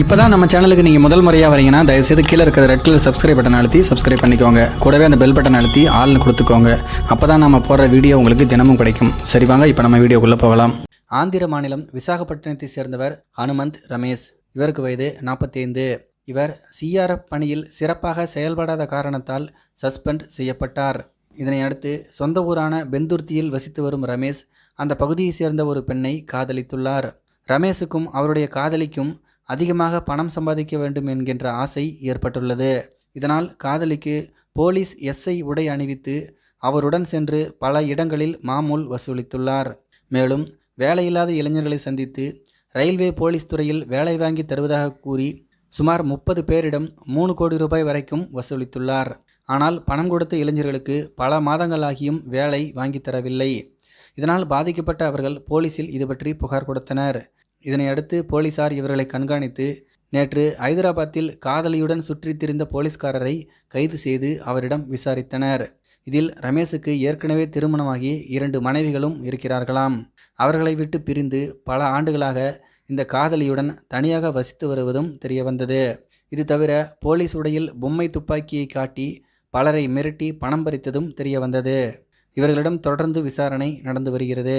இப்போ தான் நம்ம சேனலுக்கு நீங்கள் முதல் முறையாக வரீங்கன்னா தயவுசெய்து கீழே இருக்கிற ரெட் கலர் சப்ஸ்கிரைப் பட்டன் அழுத்தி சப்ஸ்கிரைப் பண்ணிக்கோங்க. கூடவே அந்த பெல் பட்டன் அழுத்தி ஆள்னு கொடுத்துக்கோங்க. அப்போ தான் நம்ம போடுற வீடியோ உங்களுக்கு தினமும் கிடைக்கும். சரி வாங்க இப்போ நம்ம வீடியோக்குள்ளே போகலாம். ஆந்திர மாநிலம் விசாகப்பட்டினத்தை சேர்ந்தவர் ஹனுமந்த் ரமேஷ். இவருக்கு வயது 45 இவர் சிஆர்எஃப் பணியில் சிறப்பாக செயல்படாத காரணத்தால் சஸ்பெண்ட் செய்யப்பட்டார். இதனை அடுத்து சொந்த ஊரான பெந்துர்த்தியில் வசித்து வரும் ரமேஷ் அந்த பகுதியைச் சேர்ந்த ஒரு பெண்ணை காதலித்துள்ளார். ரமேஷுக்கும் அவருடைய காதலிக்கும் அதிகமாக பணம் சம்பாதிக்க வேண்டும் என்கின்ற ஆசை ஏற்பட்டுள்ளது. இதனால் காதலிக்கு போலீஸ் எஸ்ஐ உடை அணிவித்து அவருடன் சென்று பல இடங்களில் மாமூல் வசூலித்துள்ளார். மேலும் வேலையில்லாத இளைஞர்களை சந்தித்து ரயில்வே போலீஸ் துறையில் வேலை வாங்கி தருவதாக கூறி சுமார் முப்பது பேரிடம் மூணு கோடி ரூபாய் வரைக்கும் வசூலித்துள்ளார். ஆனால் பணம் கொடுத்த இளைஞர்களுக்கு பல மாதங்களாகியும் வேலை வாங்கித் தரவில்லை. இதனால் பாதிக்கப்பட்ட அவர்கள் போலீசில் இது பற்றி புகார் கொடுத்தனர். இதனையடுத்து போலீசார் இவர்களை கண்காணித்து நேற்று ஐதராபாத்தில் காதலியுடன் சுற்றித் திரிந்த போலீஸ்காரரை கைது செய்து அவரிடம் விசாரித்தனர். இதில் ரமேஷுக்கு ஏற்கனவே திருமணமாகி இரண்டு மனைவிகளும் இருக்கிறார்களாம். அவர்களை விட்டு பிரிந்து பல ஆண்டுகளாக இந்த காதலியுடன் தனியாக வசித்து வருவதும் தெரியவந்தது. இது தவிர போலீஸ் உடையில் பொம்மை துப்பாக்கியை காட்டி பலரை மிரட்டி பணம் பறித்ததும் தெரியவந்தது. இவர்களிடம் தொடர்ந்து விசாரணை நடந்து வருகிறது.